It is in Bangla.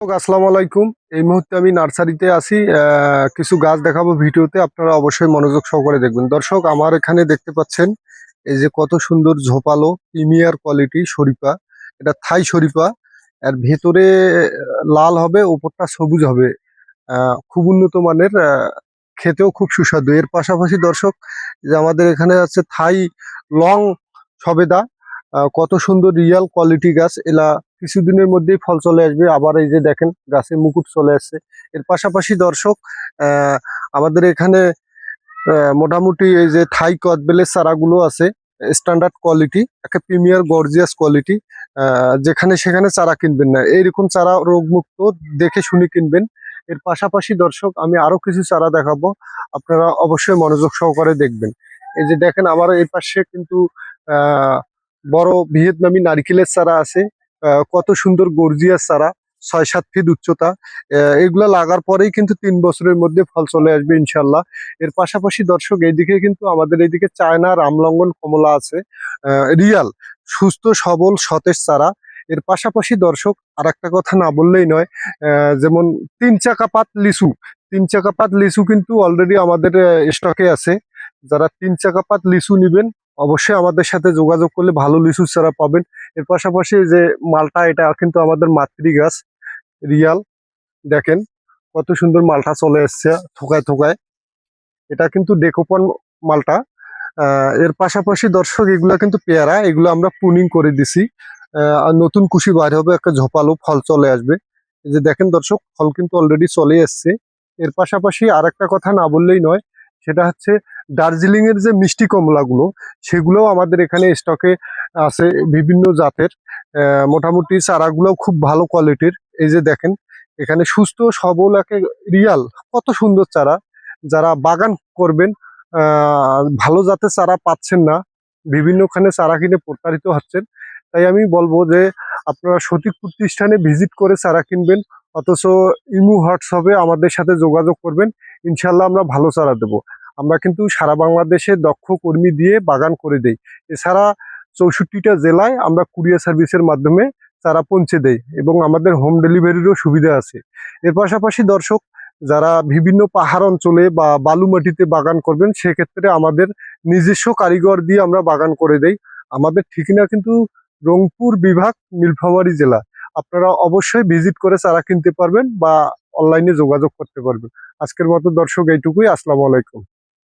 আসসালামু আলাইকুম। এই মুহূর্তে আমি নার্সারিতে আহ, কিছু গাছ দেখাবো ভিডিওতে আপনারা অবশ্যই মনোযোগ সহকারে দেখবেন। দর্শক আমার এখানে দেখতে পাচ্ছেন এই যে কত সুন্দর ঝোপালো প্রিমিয়ার কোয়ালিটি শরীফা। এটা থাই শরীফা। আর ভেতরে লাল হবে ওপরটা সবুজ হবে। খুব উন্নত মানের খেতেও খুব সুস্বাদু। এর পাশাপাশি দর্শক যে আমাদের এখানে আছে থাই লং সবেদা। কত সুন্দর রিয়াল কোয়ালিটি গাছ। এলা কিছুদিনের মধ্যেই ফল চলে আসবে। আবার এই যে দেখেন, গাছে মুকুট চলে আসছে। এর পাশাপাশি দর্শক আমাদের এখানে মোটামুটি এই যে থাই কদবেলের চারাগুলো আছে স্ট্যান্ডার্ড কোয়ালিটি একটা প্রিমিয়ার গর্জিয়াস কোয়ালিটি যেখানে সেখানে চারা কিনবেন না। এইরকম চারা রোগমুক্ত দেখে শুনে কিনবেন। এর পাশাপাশি দর্শক, আমি আরও কিছু চারা দেখাবো। আপনারা অবশ্যই মনোযোগ সহকারে দেখবেন। এই যে দেখেন, আমার এই পাশে কিন্তু, আহ বড় ভিয়েতনামি নারিকেলের চারা আছে কত সুন্দর গর্জিয়ার চারা, ছয় সাত ফিট উচ্চতা এগুলা লাগার পরেই কিন্তু তিন বছরের মধ্যে ফল চলে আসবে ইনশাল্লাহ এর পাশাপাশি দর্শক, এইদিকে কিন্তু আমাদের এইদিকে চায়না, রামলঙ্গন, কমলা আছে রিয়াল, সুস্থ, সবল, সতেজ চারা। এর পাশাপাশি দর্শক আর একটা কথা না বললেই নয় যেমন তিন চাকা পাত লিচু, তিন চাকা পাত লিচু কিন্তু অলরেডি আমাদের স্টকে আছে। যারা তিন চাকা পাত লিচু নিবেন অবশ্যই আমাদের সাথে যোগাযোগ করলে ভালো লিচু চারা পাবেন। এর পাশাপাশি যে মালটা, এটা কিন্তু আমাদের মাতৃ গাছ রিয়াল। দেখেন কত সুন্দর মালটা চলে এসছে থোকায় থোকায়। এটা কিন্তু ডেকোপন মালটা। এর পাশাপাশি দর্শক, এগুলা কিন্তু পেয়ারা, এগুলো আমরা পুনিং করে দিছি। আর নতুন কুশি বাইরে হবে, একটা ঝোপালো ফল চলে আসবে। যে দেখেন দর্শক, ফল কিন্তু অলরেডি চলে এসছে। এর পাশাপাশি আর একটা কথা না বললেই নয় সেটা হচ্ছে দার্জিলিং এর যে মিষ্টি কমলাগুলো, সেগুলোও আমাদের এখানে স্টকে আছে বিভিন্ন জাতের। মোটামুটি চারাগুলোও খুব ভালো কোয়ালিটির এই যে দেখেন, এখানে সুস্থ, সবল, একে রিয়াল কত সুন্দর চারা। যারা বাগান করবেন ভালো জাতের চারা পাচ্ছেন না, বিভিন্নখানে চারা কিনে প্রতারিত হচ্ছেন। তাই আমি বলব যে আপনারা সঠিক প্রতিষ্ঠানে ভিজিট করে চারা কিনবেন, অথচ ইমু হোয়াটসঅ্যাপে আমাদের সাথে যোগাযোগ করবেন ইনশাল্লাহ আমরা ভালো চারা দেবো। আমরা কিন্তু সারা বাংলাদেশে দক্ষ কর্মী দিয়ে বাগান করে দেই। এছাড়া চৌষট্টিটা জেলায় আমরা কুরিয়ার সার্ভিসের মাধ্যমে চারা পৌঁছে দেই এবং আমাদের হোম ডেলিভারিরও সুবিধা আছে। এর পাশাপাশি দর্শক, যারা বিভিন্ন পাহাড় অঞ্চলে বা বালু মাটিতে বাগান করবেন, সেক্ষেত্রে আমাদের নিজস্ব কারিগর দিয়ে আমরা বাগান করে দেই। আমাদের ঠিকানা কিন্তু রংপুর বিভাগ, নীলফামারী জেলা। আপনারা অবশ্যই ভিজিট করে চারা কিনতে পারবেন বা অনলাইনে যোগাযোগ করতে পারবেন। আজকের মতো দর্শক এইটুকুই। আসসালামু আলাইকুম।